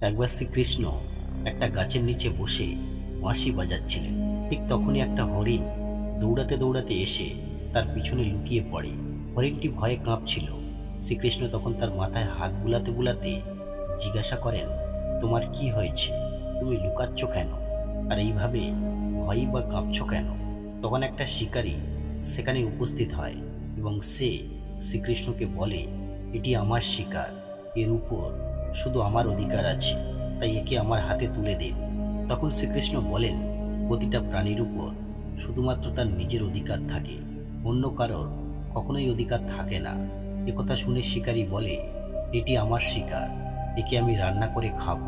একবার শ্রীকৃষ্ণ একটা গাছের নিচে বসে বাঁশি বাজাচ্ছিলেন। ঠিক তখনই একটা হরিণ দৌড়াতে দৌড়াতে এসে তার পিছনে লুকিয়ে পড়ে। হরিণটি ভয়ে কাঁপছিল। শ্রীকৃষ্ণ তখন তার মাথায় হাত বুলাতে বুলাতে জিজ্ঞাসা করেন, তোমার কি হয়েছে? তুমি লুকাচ্ছ কেন? আর এইভাবে ভয়ই বা কাঁপছ কেন? তখন একটা শিকারী সেখানে উপস্থিত হয় এবং সে শ্রীকৃষ্ণকে বলে, এটি আমার শিকার। এর উপর শুধু আমার অধিকার আছে, তাই একে আমার হাতে তুলে দিন তখন শ্রীকৃষ্ণ বলেন, প্রতিটা প্রাণীর উপর শুধুমাত্র তার নিজের অধিকার থাকে, অন্য কারোর কখনোই অধিকার থাকে না। একথা শুনে শিকারী বলে, এটি আমার শিকার, একে আমি রান্না করে খাব।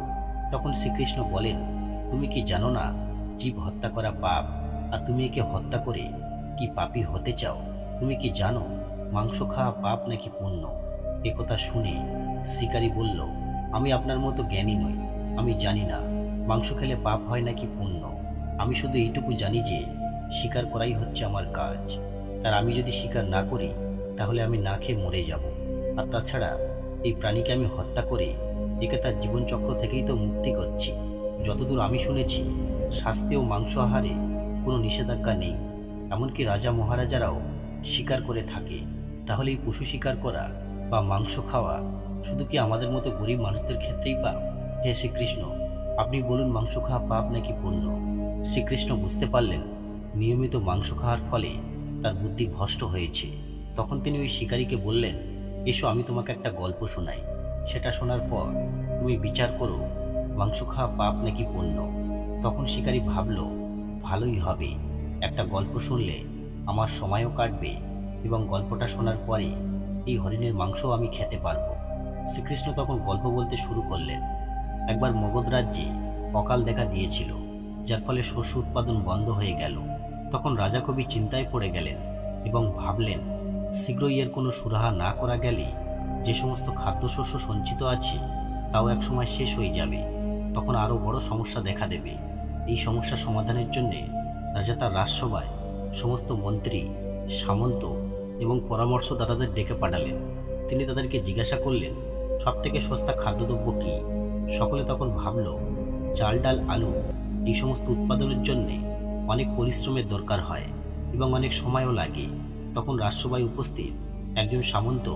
তখন শ্রীকৃষ্ণ বলেন, তুমি কি জানো না, জীব হত্যা করা পাপ, আর তুমি একে হত্যা করে কি পাপী হতে চাও? তুমি কি জানো, মাংস খাওয়া পাপ নাকি পুণ্য? একথা শুনে শিকারী বলল আমি আপনার মতো জ্ঞানী নই। আমি জানি না, মাংস খেলে পাপ হয় নাকি পুণ্য। আমি শুধু এইটুকু জানি যে, শিকার করাই হচ্ছে আমার কাজ। আর আমি যদি শিকার না করি, তাহলে আমি না খেয়ে মরে যাব। আর তাছাড়া, এই প্রাণীকে আমি হত্যা করে একে তার জীবনচক্র থেকেই তো মুক্তি করছি। যতদূর আমি শুনেছি স্বাস্থ্য ও মাংস আহারে কোনো নিষেধাজ্ঞা নেই। এমনকি রাজা মহারাজারাও শিকার করে থাকে। তাহলে এই পশু শিকার করা বা মাংস খাওয়া শুধু কি আমাদের মতো গরিব মানুষদের ক্ষেত্রেই পাপ? হে শ্রীকৃষ্ণ, আপনি বলুন মাংস খাওয়া পাপ নাকি পুণ্য? শ্রীকৃষ্ণ বুঝতে পারলেন, নিয়মিত মাংস খাওয়ার ফলে তার বুদ্ধি ভ্রষ্ট হয়েছে। তখন তিনি ওই শিকারীকে বললেন, এসো, আমি তোমাকে একটা গল্প শোনাই। সেটা শোনার পর তুমি বিচার করো, মাংস খাওয়া পাপ নাকি পুণ্য? তখন শিকারী ভাবল, ভালোই হবে। একটা গল্প শুনলে আমার সময়ও কাটবে এবং গল্পটা শোনার পরে এই হরিণের মাংসও আমি খেতে পারব। শ্রীকৃষ্ণ তখন গল্প বলতে শুরু করলেন। একবার মগধ রাজ্যে অকাল দেখা দিয়েছিল, যার ফলে শস্য উৎপাদন বন্ধ হয়ে গেল। তখন রাজা কবি চিন্তায় পড়ে গেলেন এবং ভাবলেন, শীঘ্রই এর কোনো সুরাহা না করা গেলে যে সমস্ত খাদ্যশস্য সঞ্চিত আছে, তাও এক সময় শেষ হয়ে যাবে। তখন আরও বড় সমস্যা দেখা দেবে। এই সমস্যা সমাধানের জন্যে রাজা তার রাজসভায় সমস্ত মন্ত্রী, সামন্ত এবং পরামর্শদাতাদের ডেকে পাঠালেন। তিনি তাদেরকে জিজ্ঞাসা করলেন সব থেকে সস্তা খাদ্যদ্রব্য কী? সকলে তখন ভাবল, চাল, ডাল, আলু এই সমস্ত উৎপাদনের জন্যে অনেক পরিশ্রমের দরকার হয় এবং অনেক সময়ও লাগে। তখন রাজসভায় উপস্থিত একজন সামন্ত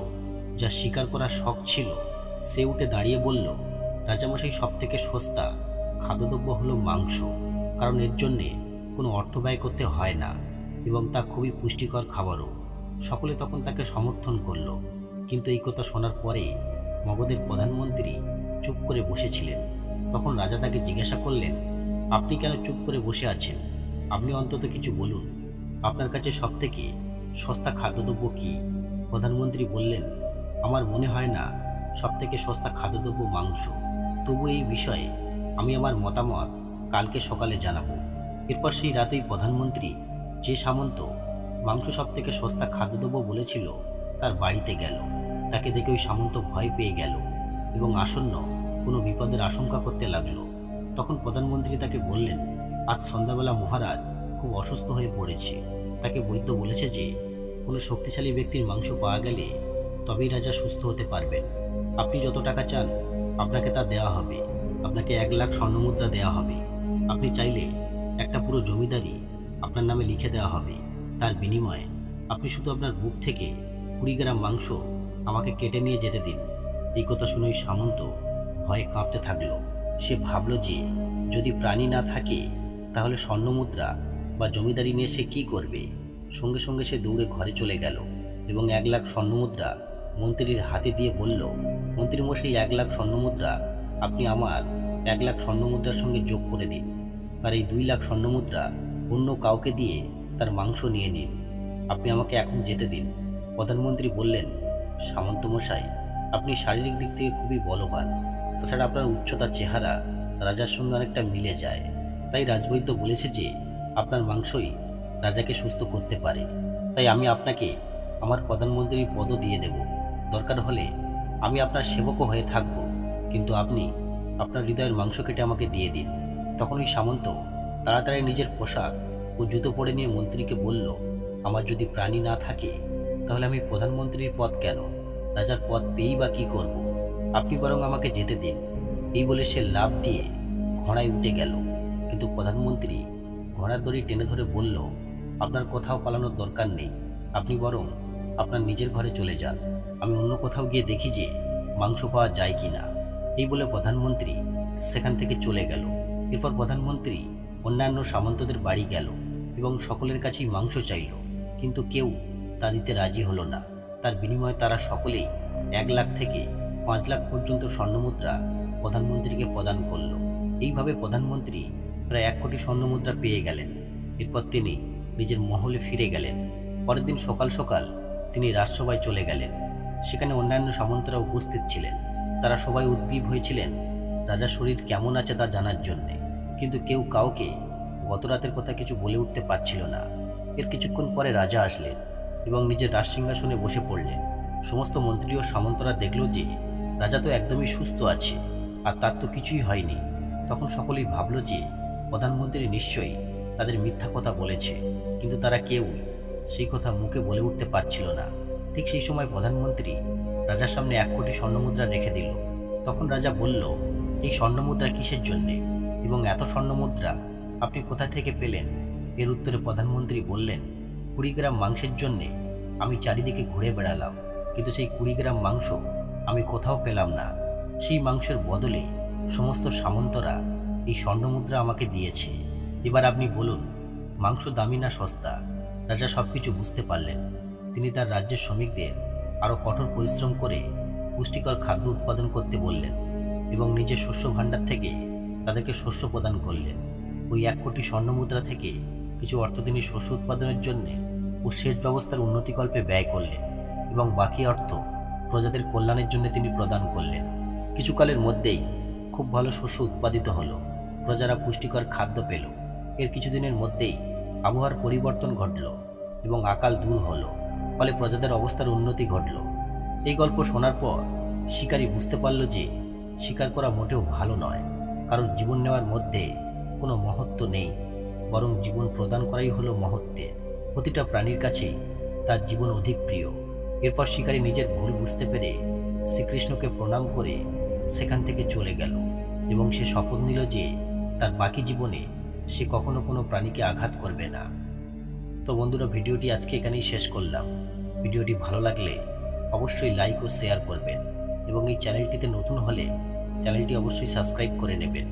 যা স্বীকার করার শখ ছিল, সে উঠে দাঁড়িয়ে বলল, রাজামশাই সব থেকে সস্তা খাদ্যদ্রব্য হলো মাংস, কারণ এর জন্যে কোনো অর্থ ব্যয় করতে হয় না এবং তা খুবই পুষ্টিকর খাবারও। সকলে তখন তাকে সমর্থন করল, কিন্তু এই কথা শোনার পরে মগধের প্রধানমন্ত্রী চুপ করে বসেছিলেন। তখন রাজা তাকে জিজ্ঞাসা করলেন, আপনি কেন চুপ করে বসে আছেন? আপনি অন্তত কিছু বলুন। আপনার কাছে সব থেকে সস্তা খাদ্যদ্রব্য কী? প্রধানমন্ত্রী বললেন, আমার মনে হয় না সব থেকে সস্তা খাদ্যদ্রব্য মাংস। তবু এই বিষয়ে আমি আমার মতামত কালকে সকালে জানাব। এরপর সেই রাতেই প্রধানমন্ত্রী যে সামন্ত মাংস সব থেকে সস্তা খাদ্যদ্রব্য বলেছিল, তার বাড়িতে গেল। তাকে দেখে ওই সামন্ত ভয় পেয়ে গেল এবং আসন্ন কোনো বিপদের আশঙ্কা করতে লাগল। তখন প্রধানমন্ত্রী তাকে বললেন, আজ সন্ধ্যাবেলা মহারাজ খুব অসুস্থ হয়ে পড়েছে। তাকে বৈদ্য বলেছে যে, কোনো শক্তিশালী ব্যক্তির মাংস পাওয়া গেলে তবেই রাজা সুস্থ হতে পারবেন। আপনি যত টাকা চান, আপনাকে তা দেওয়া হবে। আপনাকে এক লাখ স্বর্ণমুদ্রা দেওয়া হবে। আপনি চাইলে একটা পুরো জমিদারি আপনার নামে লিখে দেওয়া হবে। তার বিনিময়ে আপনি শুধু আপনার বুক থেকে কুড়ি গ্রাম মাংস আমাকে কেটে নিয়ে যেতে দিন। এই কথা শুনে ওই সামন্ত ভয়ে কাঁপতে থাকল। সে ভাবল যে, যদি প্রাণী না থাকে, তাহলে স্বর্ণমুদ্রা বা জমিদারি নিয়ে সে কী করবে? সঙ্গে সঙ্গে সে দৌড়ে ঘরে চলে গেল এবং এক লাখ স্বর্ণমুদ্রা মন্ত্রীর হাতে দিয়ে বলল মন্ত্রীমশাই এক লাখ স্বর্ণমুদ্রা, আপনি আমার এক লাখ স্বর্ণমুদ্রার সঙ্গে যোগ করে দিন। আর এই দুই লাখ স্বর্ণমুদ্রা অন্য কাউকে দিয়ে তার মাংস নিয়ে নিন। আপনি আমাকে এখন যেতে দিন। প্রধানমন্ত্রী বললেন সামন্তমশাই, আপনি শারীরিক দিক থেকে খুবই বলবান। তাছাড়া আপনার উচ্চতা, চেহারা, রাজার সঙ্গে অনেকটা মিলে যায়। তাই রাজবৈদ্য বলেছে যে, আপনার মাংসই রাজাকে সুস্থ করতে পারে। তাই আমি আপনাকে আমার প্রধানমন্ত্রীর পদও দিয়ে দেব। দরকার হলে আমি আপনার সেবকও হয়ে থাকব। কিন্তু আপনি আপনার হৃদয়ের মাংস কেটে আমাকে দিয়ে দিন। তখন ওই সামন্ত তাড়াতাড়ি নিজের পোশাক ও জুতো পরে নিয়ে মন্ত্রীকে বলল, আমার যদি প্রাণী না থাকে তাহলে আমি প্রধানমন্ত্রীর পদ কেন? রাজার পদ পেয়েই বা কী করব? আপনি বরং আমাকে যেতে দিন। এই বলে সে লাভ দিয়ে ঘোড়ায় উঠে গেল। কিন্তু প্রধানমন্ত্রী ঘোড়ার দড়ি টেনে ধরে বলল, আপনার কোথাও পালানোর দরকার নেই। আপনি বরং আপনার নিজের ঘরে চলে যান। আমি অন্য কোথাও গিয়ে দেখি যে মাংস পাওয়া যায় কি না। এই বলে প্রধানমন্ত্রী সেখান থেকে চলে গেল। এরপর প্রধানমন্ত্রী অন্যান্য সামন্তদের বাড়ি গেল এবং সকলের কাছেই মাংস চাইল। কিন্তু কেউ তা দিতে রাজি হলো না। তার বিনিময়ে তারা সকলেই এক লাখ থেকে পাঁচ লাখ পর্যন্ত স্বর্ণমুদ্রা প্রধানমন্ত্রীকে প্রদান করল। এইভাবে প্রধানমন্ত্রী প্রায় এক কোটি স্বর্ণমুদ্রা পেয়ে গেলেন। এরপর তিনি নিজের মহলে ফিরে গেলেন। পরের দিন সকাল সকাল তিনি রাজসভায় চলে গেলেন। সেখানে অন্যান্য সামন্তরা উপস্থিত ছিলেন। তারা সবাই উদ্গ্রীব হয়েছিলেন, রাজার শরীর কেমন আছে তা জানার জন্যে। কিন্তু কেউ কাউকে গত রাতের কথা কিছু বলে উঠতে পারছিল না। এর কিছুক্ষণ পরে রাজা আসলেন। এবং নিজের রাজসিংহাসনে বসে পড়লেন। সমস্ত মন্ত্রী ও সামন্তরা দেখল যে রাজা তো একদমই সুস্থ আছে, আর তার তো কিছুই হয়নি। তখন সকলেই ভাবল যে প্রধানমন্ত্রী নিশ্চয়ই তাদের মিথ্যা কথা বলেছে, কিন্তু তারা কেউ সেই কথা মুখে বলে উঠতে পারছিল না। ঠিক সেই সময় প্রধানমন্ত্রী রাজার সামনে এক কোটি স্বর্ণমুদ্রা রেখে দিল। তখন রাজা বলল, এই স্বর্ণমুদ্রা কিসের জন্যে? এবং এত স্বর্ণমুদ্রা আপনি কোথা থেকে পেলেন? এর উত্তরে প্রধানমন্ত্রী বললেন কুড়ি গ্রাম মাংসের জন্যে আমি চারিদিকে ঘুরে বেড়ালাম। কিন্তু সেই কুড়ি গ্রাম মাংস আমি কোথাও পেলাম না। সেই মাংসের বদলে সমস্ত সামন্তরা এই স্বর্ণমুদ্রা আমাকে দিয়েছে। এবার আপনি বলুন, মাংস দামি না সস্তা? রাজা সব কিছু বুঝতে পারলেন। তিনি তার রাজ্যের শ্রমিকদের আরও কঠোর পরিশ্রম করে পুষ্টিকর খাদ্য উৎপাদন করতে বললেন এবং নিজের শস্য ভাণ্ডার থেকে তাদেরকে শস্য প্রদান করলেন। ওই এক কোটি স্বর্ণমুদ্রা থেকে কিছু অর্থ তিনি শস্য উৎপাদনের জন্য ও সেচ ব্যবস্থার উন্নতিকল্পে ব্যয় করলেন এবং বাকি অর্থ প্রজাদের কল্যাণের জন্য তিনি প্রদান করলেন। কিছুকালের মধ্যেই খুব ভালো শস্য উৎপাদিত হলো, প্রজারা পুষ্টিকর খাদ্য পেল। এর কিছুদিনের মধ্যেই আবহাওয়ার পরিবর্তন ঘটল এবং আকাল দূর হলো, ফলে প্রজাদের অবস্থার উন্নতি ঘটল। এই গল্প শোনার পর শিকারী বুঝতে পারল যে শিকার করা মোটেও ভালো নয়, কারণ জীবন নেওয়ার মধ্যে কোনো মহত্ব নেই, বরং জীবন প্রদান করাই হলো মহত্বের। প্রতিটা প্রাণীর কাছে তার জীবন অধিক প্রিয়। এরপর শিকারী নিজের ভুল বুঝতে পেরে শ্রীকৃষ্ণকে প্রণাম করে সেখান থেকে চলে গেল এবং সে শপথ নিল যে তার বাকি জীবনে সে কখনো কোনো প্রাণীকে আঘাত করবে না। তো বন্ধুরা, ভিডিওটি আজকে এখানেই শেষ করলাম। ভিডিওটি ভালো লাগলে অবশ্যই লাইক ও শেয়ার করবেন এবং এই চ্যানেলটিতে নতুন হলে চ্যানেলটি অবশ্যই সাবস্ক্রাইব করে নেবেন।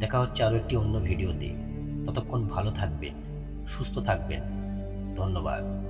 দেখা হচ্ছে আরও একটি অন্য ভিডিওতে। ততক্ষণ ভালো থাকবেন, সুস্থ থাকবেন। ধন্যবাদ।